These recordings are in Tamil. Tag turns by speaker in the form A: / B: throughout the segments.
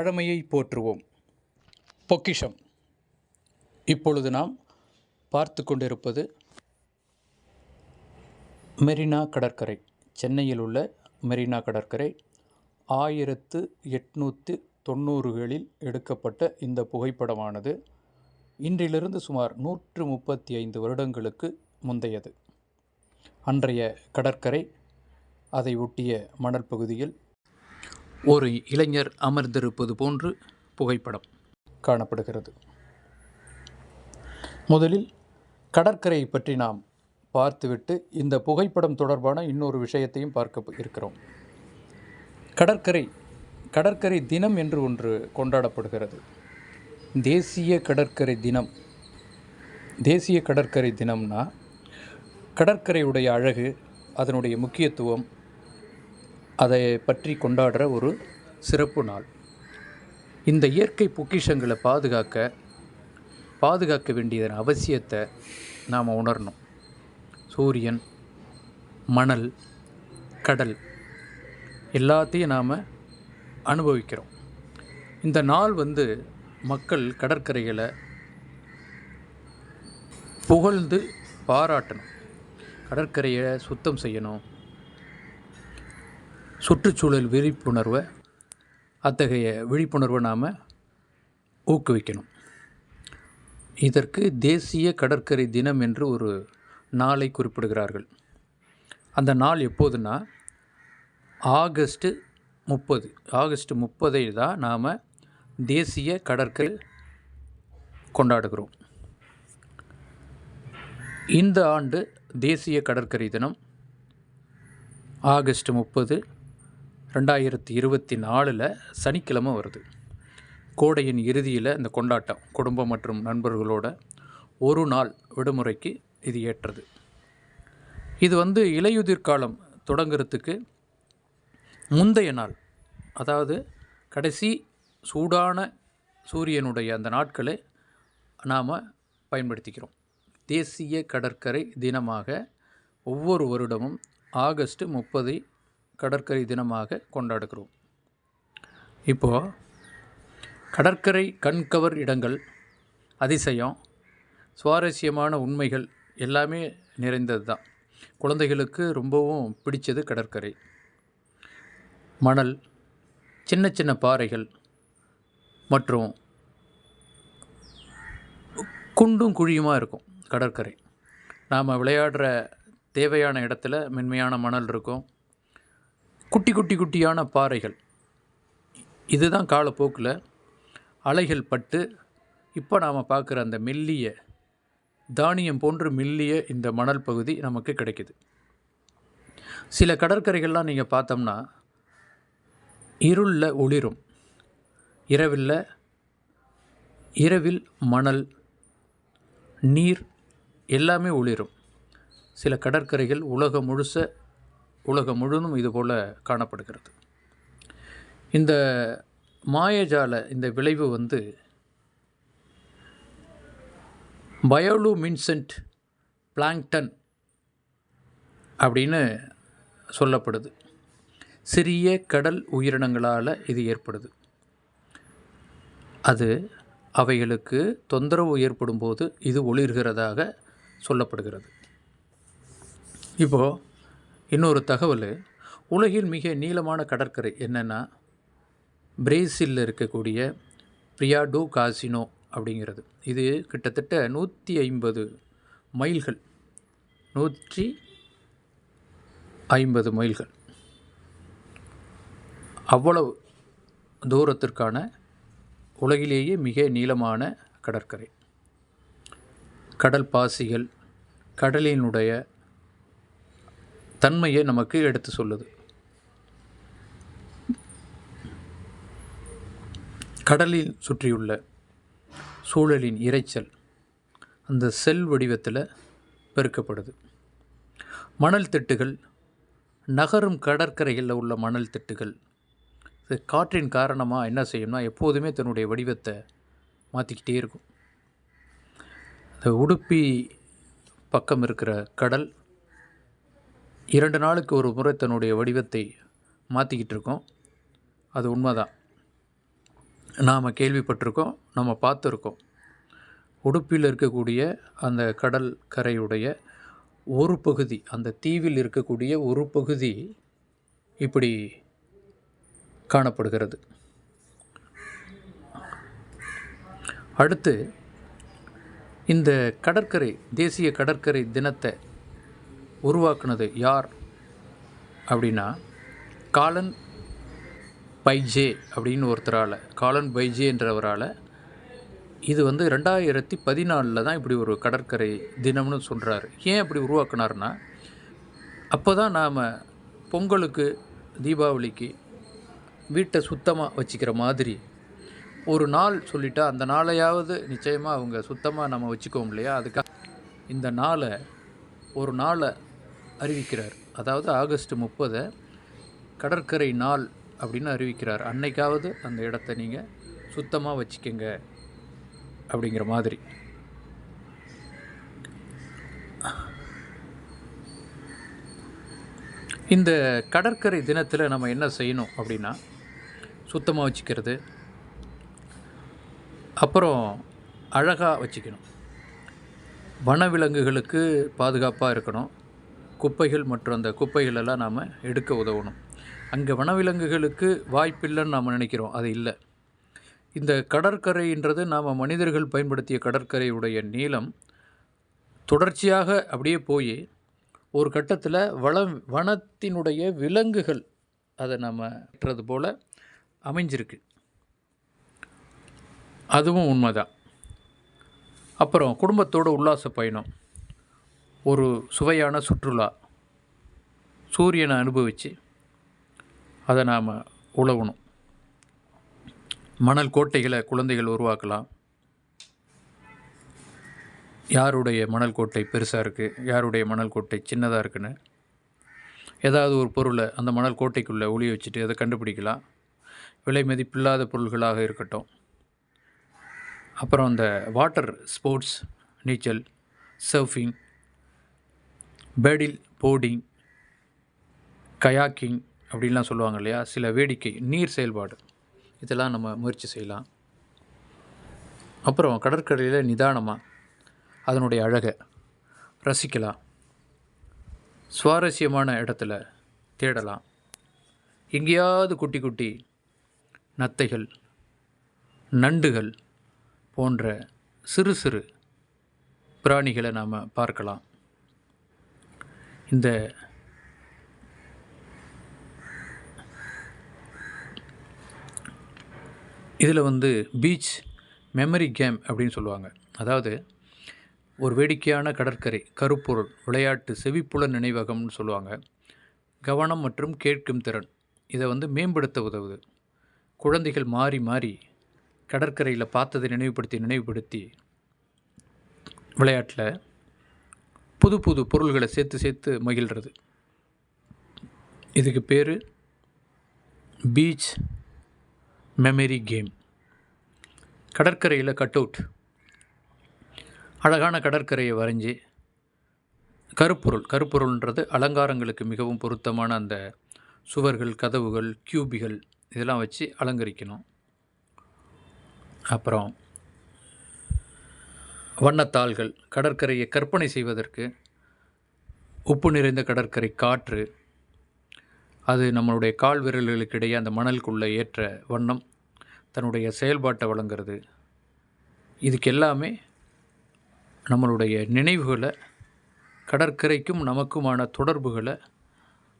A: பழமையை போற்றுவோம். பொக்கிஷம். இப்பொழுது நாம் பார்த்து கொண்டிருப்பது மெரினா கடற்கரை. சென்னையில் உள்ள மெரினா கடற்கரை ஆயிரத்து எட்நூற்று தொண்ணூறுகளில் எடுக்கப்பட்ட இந்த புகைப்படமானது இன்றிலிருந்து சுமார் நூற்று முப்பத்தி ஐந்து வருடங்களுக்கு முந்தையது. அன்றைய கடற்கரை அதை ஒட்டிய மணல் பகுதியில் ஒரு இளைஞர் அமர்ந்திருப்பது போன்று புகைப்படம் காணப்படுகிறது. முதலில் கடற்கரையை பற்றி நாம் பார்த்துவிட்டு இந்த புகைப்படம் தொடர்பான இன்னொரு விஷயத்தையும் பார்க்க இருக்கிறோம். கடற்கரை கடற்கரை தினம் என்று ஒன்று கொண்டாடப்படுகிறது. தேசிய கடற்கரை தினம். தேசிய கடற்கரை தினம்னா கடற்கரையுடைய அழகு அதனுடைய முக்கியத்துவம் அதை பற்றி கொண்டாடுற ஒரு சிறப்பு நாள். இந்த இயற்கை பொக்கிஷங்களை பாதுகாக்க பாதுகாக்க வேண்டியதன் அவசியத்தை நாம் உணரணும். சூரியன் மணல் கடல் எல்லாத்தையும் நாம் அனுபவிக்கிறோம். இந்த நாள் வந்து மக்கள் கடற்கரைகளை புகழ்ந்து பாராட்டணும். கடற்கரையை சுத்தம் செய்யணும். சுற்றுச்சூழல் விழிப்புணர்வை அத்தகைய விழிப்புணர்வை நாம் ஊக்குவிக்கணும். இதற்கு தேசிய கடற்கரை தினம் என்று ஒரு நாளை குறிப்பிடுகிறார்கள். அந்த நாள் எப்போதுன்னா ஆகஸ்ட்டு முப்பது. ஆகஸ்ட் முப்பதை தான் நாம் தேசிய கடற்கரை கொண்டாடுகிறோம். இந்த ஆண்டு தேசிய கடற்கரை தினம் ஆகஸ்ட் முப்பது ரெண்டாயிரத்தி இருபத்தி நாலில் சனிக்கிழமை வருது. கோடையின் இறுதியில் இந்த கொண்டாட்டம் குடும்பம் மற்றும் நண்பர்களோட ஒரு நாள் விடுமுறைக்கு இது ஏற்றது. இது வந்து இலையுதிர் காலம் தொடங்குறதுக்கு முந்தைய நாள். அதாவது கடைசி சூடான சூரியனுடைய அந்த நாட்களை நாம் பயன்படுத்திக்கிறோம். தேசிய கடற்கரை தினமாக ஒவ்வொரு வருடமும் ஆகஸ்ட் முப்பதை கடற்கரை தினமாக கொண்டாடுகிறோம். இப்போது கடற்கரை கண்கவர் இடங்கள் அதிசயம் சுவாரஸ்யமான உண்மைகள் எல்லாமே நிறைந்தது தான். குழந்தைகளுக்கு ரொம்பவும் பிடிச்சது கடற்கரை. மணல் சின்ன சின்ன பாறைகள் மற்றும் குண்டும் குழியுமாக இருக்கும் கடற்கரை. நாம் விளையாடுற தேவையான இடத்துல மென்மையான மணல் இருக்கும். குட்டி குட்டி குட்டியான பாறைகள். இதுதான் காலப்போக்கில் அலைகள் பட்டு இப்போ நாம் பார்க்குற அந்த மெல்லிய தானியம் போன்று மெல்லிய இந்த மணல் பகுதி நமக்கு கிடைக்குது. சில கடற்கரைகள்லாம் நீங்கள் பார்த்தோம்னா இருளில் ஒளிரும். இரவில் இரவில் மணல் நீர் எல்லாமே ஒளிரும். சில கடற்கரைகள் உலகம் முழுச உலகம் முழுவதும் இதுபோல் காணப்படுகிறது. இந்த மாயஜால இந்த விளைவு வந்து பயோலு மின்சென்ட் பிளாங்டன் அப்படின்னு சொல்லப்படுது. சிறிய கடல் உயிரினங்களால் இது ஏற்படுது. அது அவைகளுக்கு தொந்தரவு ஏற்படும் போது இது ஒளிர்கிறதாக சொல்லப்படுகிறது. இப்போது இன்னொரு தகவல் உலகில் மிக நீளமான கடற்கரை என்னென்னா பிரேசிலில் இருக்கக்கூடிய பிரியாடோ காசினோ அப்படிங்கிறது. இது கிட்டத்தட்ட நூற்றி ஐம்பது மைல்கள். நூற்றி ஐம்பது மைல்கள். அவ்வளவு தூரத்திற்கான உலகிலேயே மிக நீளமான கடற்கரை. கடல் பாசிகள் கடலினுடைய தன்மையை நமக்கு எடுத்து சொல்லுது. கடலில் சுற்றியுள்ள சூழலின் இரைச்சல் அந்த செல் வடிவத்தில் பெருக்கப்படுது. மணல் திட்டுகள் நகரும் கடற்கரைகளில் உள்ள மணல் திட்டுகள் இது காற்றின் காரணமாக என்ன செய்யும்னா எப்போதுமே தன்னுடைய வடிவத்தை மாற்றிக்கிட்டே இருக்கும். இந்த உடுப்பி பக்கம் இருக்கிற கடல் இரண்டு நாளுக்கு ஒரு முறை தன்னுடைய வடிவத்தை மாற்றிக்கிட்டு இருக்கோம் அது உண்மைதான். நாம் கேள்விப்பட்டிருக்கோம் நம்ம பார்த்துருக்கோம். உடுப்பில் இருக்கக்கூடிய அந்த கடல் கரையுடைய ஒரு பகுதி அந்த தீவில் இருக்கக்கூடிய ஒரு பகுதி இப்படி காணப்படுகிறது. அடுத்து இந்த கடற்கரை தேசிய கடற்கரை தினத்தை உருவாக்குனது யார் அப்படின்னா காலன் பைஜே அப்படின்னு ஒருத்தரால் காலன் பைஜே என்றவரால். இது வந்து ரெண்டாயிரத்தி பதினாலில் தான் இப்படி ஒரு கடற்கரை தினம்னு சொல்கிறாரு ஏன் அப்படி உருவாக்குனார்னா அப்போ தான் நாம் பொங்கலுக்கு தீபாவளிக்கு வீட்டை சுத்தமாக வச்சுக்கிற மாதிரி. ஒரு நாள் சொல்லிட்டா அந்த நாளையாவது நிச்சயமாக அவங்க சுத்தமாக நம்ம வச்சுக்கோம் இல்லையா? அதுக்காக இந்த நாளை ஒரு நாளை அறிவிக்கிறார். அதாவது ஆகஸ்ட் முப்பதை கடற்கரை நாள் அப்படின்னு அறிவிக்கிறார். அன்னைக்காவது அந்த இடத்த நீங்கள் சுத்தமாக வச்சுக்கோங்க அப்படிங்கிற மாதிரி. இந்த கடற்கரை தினத்தில் நம்ம என்ன செய்யணும் அப்படின்னா சுத்தமாக வச்சுக்கிறது. அப்புறம் அழகாக வச்சுக்கணும். வனவிலங்குகளுக்கு பாதுகாப்பாக இருக்கணும். குப்பைகள் மற்றும் அந்த குப்பைகளெல்லாம் நாம் எடுக்க உதவணும். அங்கே வனவிலங்குகளுக்கு வாய்ப்பில்லைன்னு நாம் நினைக்கிறோம். அது இல்லை. இந்த கடற்கரைன்றது நாம் மனிதர்கள் பயன்படுத்திய கடற்கரையுடைய நீளம் தொடர்ச்சியாக அப்படியே போய் ஒரு கட்டத்தில் வள வனத்தினுடைய விலங்குகள் அதை நம்ம வெட்டுறது போல் அமைஞ்சிருக்கு. அதுவும் உண்மைதான். அப்புறம் குடும்பத்தோட உல்லாச பயணம். ஒரு சுவையான சுற்றுலா சூரியனை அனுபவித்து அதை நாம் உழவணும். மணல் கோட்டைகளை குழந்தைகள் உருவாக்கலாம். யாருடைய மணல் கோட்டை பெருசாக இருக்குது யாருடைய மணல் கோட்டை சின்னதாக இருக்குன்னு? ஏதாவது ஒரு பொருளை அந்த மணல் கோட்டைக்குள்ளே ஒளிய வச்சுட்டு அதை கண்டுபிடிக்கலாம். விலை மதிப்பில்லாத பொருள்களாக இருக்கட்டும். அப்புறம் அந்த வாட்டர் ஸ்போர்ட்ஸ் நீச்சல் சர்ஃபிங் பேடில் போர்டிங் கயாக்கிங் அப்படின்லாம் சொல்லுவாங்க இல்லையா? சில வேடிக்கை நீர் செயல்பாடு. இதெல்லாம் நம்ம முயற்சி செய்யலாம். அப்புறம் கடற்கரையில் நிதானமாக அதனுடைய அழகை ரசிக்கலாம். சுவாரஸ்யமான இடத்துல தேடலாம். எங்கேயாவது குட்டி குட்டி நத்தைகள் நண்டுகள் போன்ற சிறு சிறு பிராணிகளை நாம் பார்க்கலாம். இந்த இதில் வந்து பீச் மெமரி கேம் அப்படின்னு சொல்லுவாங்க. அதாவது ஒரு வேடிக்கையான கடற்கரை கருப்பொருள் விளையாட்டு செவிப்புல நினைவகம்னு சொல்லுவாங்க. கவனம் மற்றும் கேட்கும் திறன் இதை வந்து மேம்படுத்த உதவுது. குழந்தைகள் மாறி மாறி கடற்கரையில் பார்த்ததை நினைவுபடுத்தி நினைவுபடுத்தி விளையாட்டில் புது புது பொருள்களை சேர்த்து சேர்த்து மகிழ்கிறது இதுக்கு பேர் பீச் மெமரி கேம் கடற்கரையில் கட் அவுட் அழகான கடற்கரையை வரைஞ்சி கருப்பொருள் கருப்பொருள்ன்றது அலங்காரங்களுக்கு மிகவும் பொருத்தமான அந்த சுவர்கள் கதவுகள் கியூபிகள் இதெல்லாம் வச்சு அலங்கரிக்கணும். அப்புறம் வண்ணத்தாள்கள் கடற்கரையை கற்பனை செய்வதற்கு உப்பு நிறைந்த கடற்கரை காற்று அது நம்மளுடைய கால் விரல்களுக்கு இடையே அந்த மணலுக்குள்ளே ஏற்ற வண்ணம் தன்னுடைய செயல்பாட்டை வழங்குறது இதுக்கு எல்லாமே நம்மளுடைய நினைவுகளை கடற்கரைக்கும் நமக்குமான தொடர்புகளை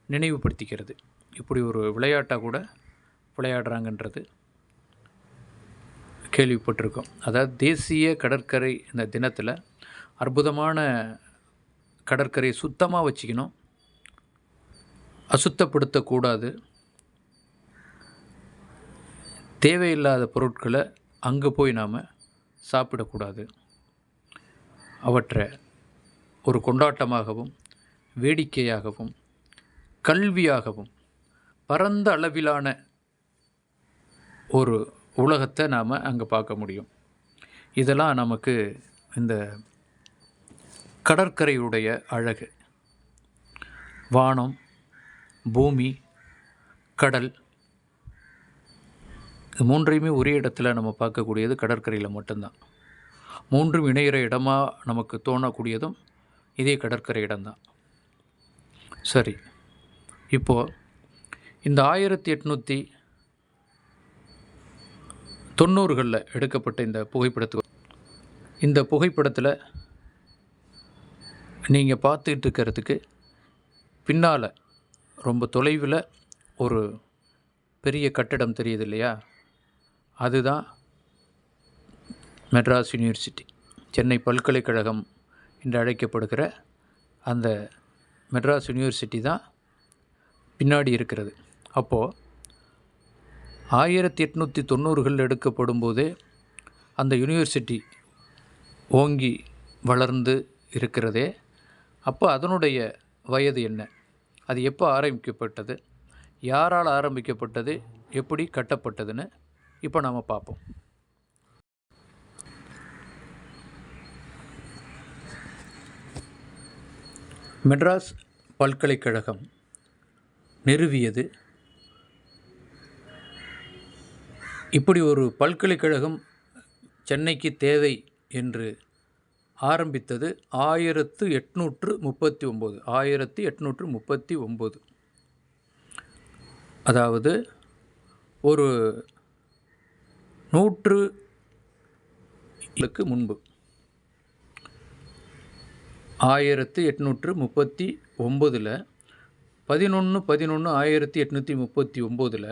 A: நினைவுபடுத்திக்கிறது. இப்படி ஒரு விளையாட்டாக கூட விளையாடுறாங்கன்றது கேள்விப்பட்டிருக்கோம். அதாவது தேசிய கடற்கரை இந்த தினத்தில் அற்புதமான கடற்கரையை சுத்தமாக வச்சுக்கணும். அசுத்தப்படுத்தக்கூடாது. தேவையில்லாத பொருட்களை அங்கே போய் நாம் சாப்பிடக்கூடாது. அவற்றை ஒரு கொண்டாட்டமாகவும் வேடிக்கையாகவும் கல்வியாகவும் பரந்த அளவிலான ஒரு உலகத்தை நாம் அங்கே பார்க்க முடியும். இதெல்லாம் நமக்கு இந்த கடற்கரையுடைய அழகு. வானம் பூமி கடல் இது மூன்றையுமே ஒரே இடத்துல நம்ம பார்க்கக்கூடியது கடற்கரையில் மட்டும்தான். மூன்றும் இணையிற இடமாக நமக்கு தோணக்கூடியதும் இதே கடற்கரை இடம்தான். சரி இப்போது இந்த ஆயிரத்தி எட்நூற்றி தொண்ணூறுகளில் எடுக்கப்பட்ட இந்த புகைப்படத்துக்கு. இந்த புகைப்படத்தில் நீங்கள் பார்த்துக்கிட்டு இருக்கிறதுக்கு பின்னால் ரொம்ப தொலைவில் ஒரு பெரிய கட்டடம் தெரியுது இல்லையா? அதுதான் மெட்ராஸ் யூனிவர்சிட்டி. சென்னை பல்கலைக்கழகம் என்று அழைக்கப்படுகிற அந்த மெட்ராஸ் யூனிவர்சிட்டி தான் பின்னாடி இருக்கிறது. அப்போது ஆயிரத்தி எட்நூற்றி தொண்ணூறுகளில் எடுக்கப்படும் போதே அந்த யூனிவர்சிட்டி ஓங்கி வளர்ந்து இருக்கிறதே. அப்போ அதனுடைய வயது என்ன? அது எப்போ ஆரம்பிக்கப்பட்டது? யாரால் ஆரம்பிக்கப்பட்டது? எப்படி கட்டப்பட்டதுன்னு இப்போ நாம் பார்ப்போம். மெட்ராஸ் பல்கலைக்கழகம் நிறுவியது இப்படி ஒரு பல்கலைக்கழகம் சென்னைக்கு தேவை என்று ஆரம்பித்தது ஆயிரத்து எட்நூற்று முப்பத்தி ஒம்பது ஆயிரத்தி எட்நூற்று முப்பத்தி ஒம்பது. அதாவது ஒரு நூற்று முன்பு. ஆயிரத்து எட்நூற்று முப்பத்தி ஒம்பதில் பதினொன்று பதினொன்று ஆயிரத்தி எட்நூற்றி முப்பத்தி ஒம்போதில்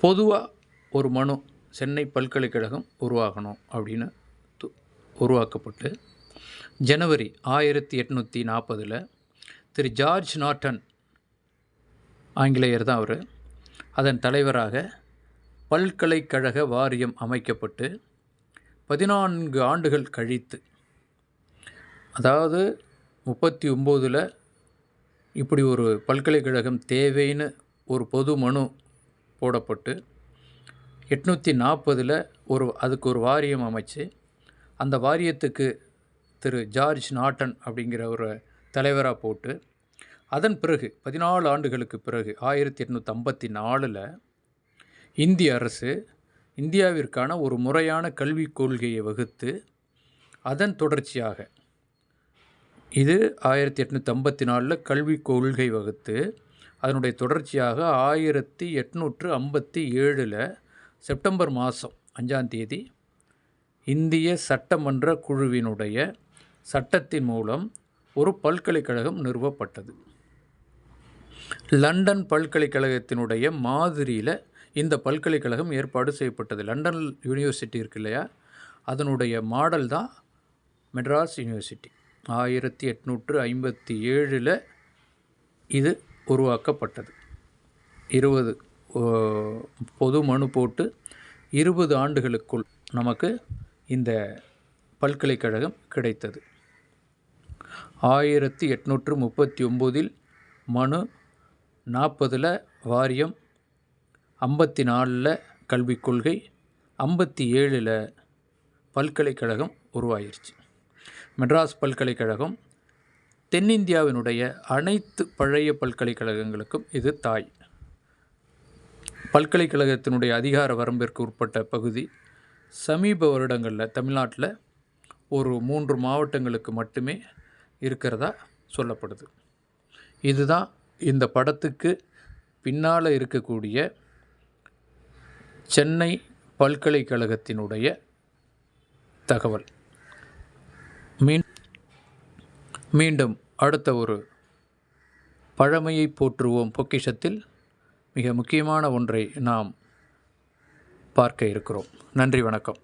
A: பொதுவாக ஒரு மனு சென்னை பல்கலைக்கழகம் உருவாகணும் அப்படின்னு உருவாக்கப்பட்டு ஜனவரி ஆயிரத்தி எட்நூற்றி நாற்பதில் திரு ஜார்ஜ் நாட்டன் ஆங்கிலேயர் தான் அவர். அதன் தலைவராக பல்கலைக்கழக வாரியம் அமைக்கப்பட்டு பதினான்கு ஆண்டுகள் கழித்து அதாவது முப்பத்தி ஒம்போதில் இப்படி ஒரு பல்கலைக்கழகம் தேவைன்னு ஒரு பொது மனு போடப்பட்டு எட்நூற்றி நாற்பதில் ஒரு அதுக்கு ஒரு வாரியம் அமைச்சு அந்த வாரியத்துக்கு திரு ஜார்ஜ் நாட்டன் அப்படிங்கிற ஒரு தலைவராக போட்டு அதன் பிறகு பதினாலு ஆண்டுகளுக்கு பிறகு ஆயிரத்தி எட்நூற்றி ஐம்பத்தி நாலில் இந்திய அரசு இந்தியாவிற்கான ஒரு முறையான கல்விக் கொள்கையை வகுத்து அதன் தொடர்ச்சியாக இது ஆயிரத்தி எட்நூற்றி ஐம்பத்தி நாலில் கல்விக் கொள்கை வகுத்து அதனுடைய தொடர்ச்சியாக ஆயிரத்தி எட்நூற்று ஐம்பத்தி ஏழில் செப்டம்பர் மாதம் அஞ்சாம் தேதி இந்திய சட்டமன்ற குழுவினுடைய சட்டத்தின் மூலம் ஒரு பல்கலைக்கழகம் நிறுவப்பட்டது. லண்டன் பல்கலைக்கழகத்தினுடைய மாதிரியில் இந்த பல்கலைக்கழகம் ஏற்பாடு செய்யப்பட்டது. லண்டன் யூனிவர்சிட்டி இருக்கு இல்லையா? அதனுடைய மாடல் தான் மெட்ராஸ் யூனிவர்சிட்டி. ஆயிரத்தி எட்நூற்று ஐம்பத்தி ஏழில் இது உருவாக்கப்பட்டது. இருபது பொது மனு போட்டு இருபது ஆண்டுகளுக்குள் நமக்கு இந்த பல்கலைக்கழகம் கிடைத்தது. ஆயிரத்தி எட்நூற்று முப்பத்தி ஒம்போதில் மனு நாற்பதில் வாரியம் ஐம்பத்தி நாலில் கல்விக் கொள்கை ஐம்பத்தி ஏழில் பல்கலைக்கழகம் உருவாயிருச்சு. மெட்ராஸ் பல்கலைக்கழகம் தென்னிந்தியாவினுடைய அனைத்து பழைய பல்கலைக்கழகங்களுக்கும் இது தாய். பல்கலைக்கழகத்தினுடைய அதிகார வரம்பிற்கு உட்பட்ட பகுதி சமீப வருடங்களில் தமிழ்நாட்டில் ஒரு மூன்று மாவட்டங்களுக்கு மட்டுமே இருக்கிறதா சொல்லப்படுது. இதுதான் இந்த படத்துக்கு பின்னால் இருக்கக்கூடிய சென்னை பல்கலைக்கழகத்தினுடைய தகவல். மீன் மீண்டும் அடுத்த ஒரு பழமையை போற்றுவோம் பொக்கிஷத்தில். மிக முக்கியமான ஒன்றை நாம் பார்க்க இருக்கிறோம். நன்றி வணக்கம்.